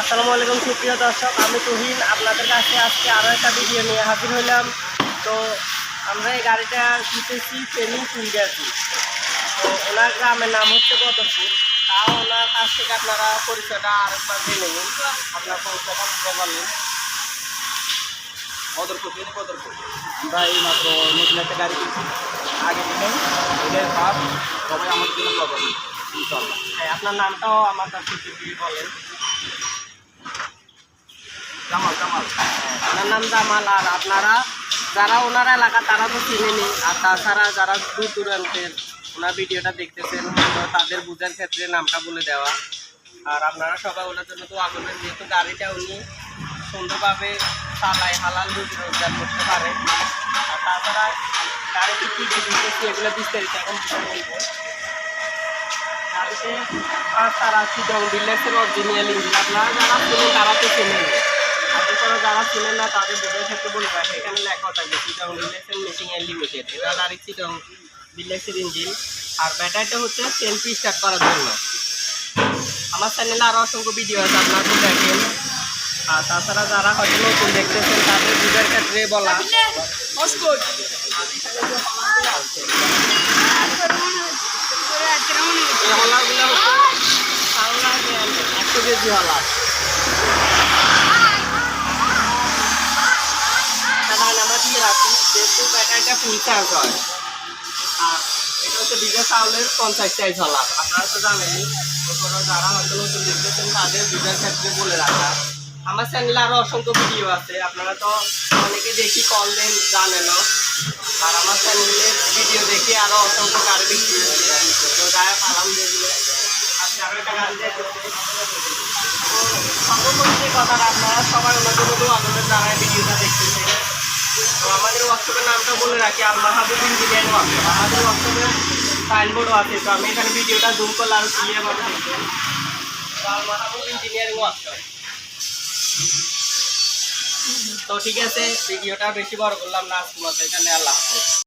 আসসালামু আলাইকুম সুপ্রিয় দর্শক আমি তুহিন। আপনাদের কাছে আজকে আরও একটা ভিডিও নিয়ে হাজির হইলাম। তো আমরা এই গাড়িটা কিনতেছি ট্রেনিং কুইগাছি তো ওনার গ্রামের নাম হচ্ছে বদরপুর তাও ওনার কাছ থেকে আপনারা পরিচয়টা আরেকবার জেনে নিন। আপনার পরিচয়টা বুঝতে পারলেন। বদরপুর ট্রেনে বদরপুর আমরা এই মাত্র নতুন একটা গাড়ি কিনছি। আগে দিনে এটাই ভাব সবাই আমাদের জন্য প্রবলেম। ইনশাল্লাহ আপনার নামটাও আমার কাছে বলেন। নাম জামাল আর আপনারা যারা ওনার এলাকা, তারা তো চিনেনি। আর তাছাড়া যারা দূর দূরান্তের ওনার ভিডিওটা দেখতেছেন তাদের বুঝার ক্ষেত্রে নামটা বলে দেওয়া। আর আপনারা সবাই ওনার জন্য তো করবেন, যেহেতু গাড়িটা উনি সুন্দরভাবে চালায়, হালাল রুজি রোজগার করতে পারে। আর তাছাড়া গাড়িতে কী কী এগুলো বিস্তারিত এখন বলব গাড়িতে, আর তারা চিটং ডিলেক্সের অরিজিনাল ইঞ্জিন, আপনারা যারা শুনেন তারা তো চেনেন যারা শুনেন না তাদের বোঝার ক্ষেত্রে বলব। এখানে লেখা থাকবে চিটং ডিলেক্সের মেশিং লিমিটেড। এটা গাড়ির চিটং ডিলেক্সের ইঞ্জিন। আর ব্যাটারিটা হচ্ছে সেলফি স্টার্ট করার জন্য। আমার চ্যানেলে আরও অসংখ্য ভিডিও আছে দেখেন। আর তাছাড়া যারা হয়তো নতুন দেখতেছেন তাদের বুঝার ক্ষেত্রে বলা হলাগুলো হচ্ছে একশো কেজি হলা ব্যাটারিটা ফুল চার্জ হয়। আর এটা হচ্ছে বিজয় চাউলের পঞ্চাশ সাইজ হলা আপনারা তো জানেনই তারপরে যারা হয়তো নতুন দেখতেছেন, তাদের বিজয়ের ক্ষেত্রে বলে রাখা। আমার চ্যানেলে আরও অসংখ্য ভিডিও আছে। আপনারা তো অনেকে দেখি কল দেন জানেনও আর আমার চ্যানেলের ভিডিও দেখে আরও অসংখ্য গাড়ি বিক্রি তো গায়ে পালাম দেখলে আজকে আরও একটা গাড়ি দেখতেছি তো সর্বোপরি যে কথাটা আপনারা সবাই ওনাদের মতো আমাদের দ্বারা ভিডিওটা দেখতেছে আমাদের ওয়ার্কশপের নামটা বলে রাখি আর মাহাবুব ইঞ্জিনিয়ার ওয়ার্কশপ আমাদের ওয়ার্কশপের সাইনবোর্ডও আছে, তো আমি এখানে ভিডিওটা জুম করলে আরও ক্লিয়ার ভাবে দেখব আল মাহাবুব ইঞ্জিনিয়ারিং তো ঠিক আছে, ভিডিওটা বেশি বড় করলাম না আজকে মতো এখানে আল্লাহ হাফেজ।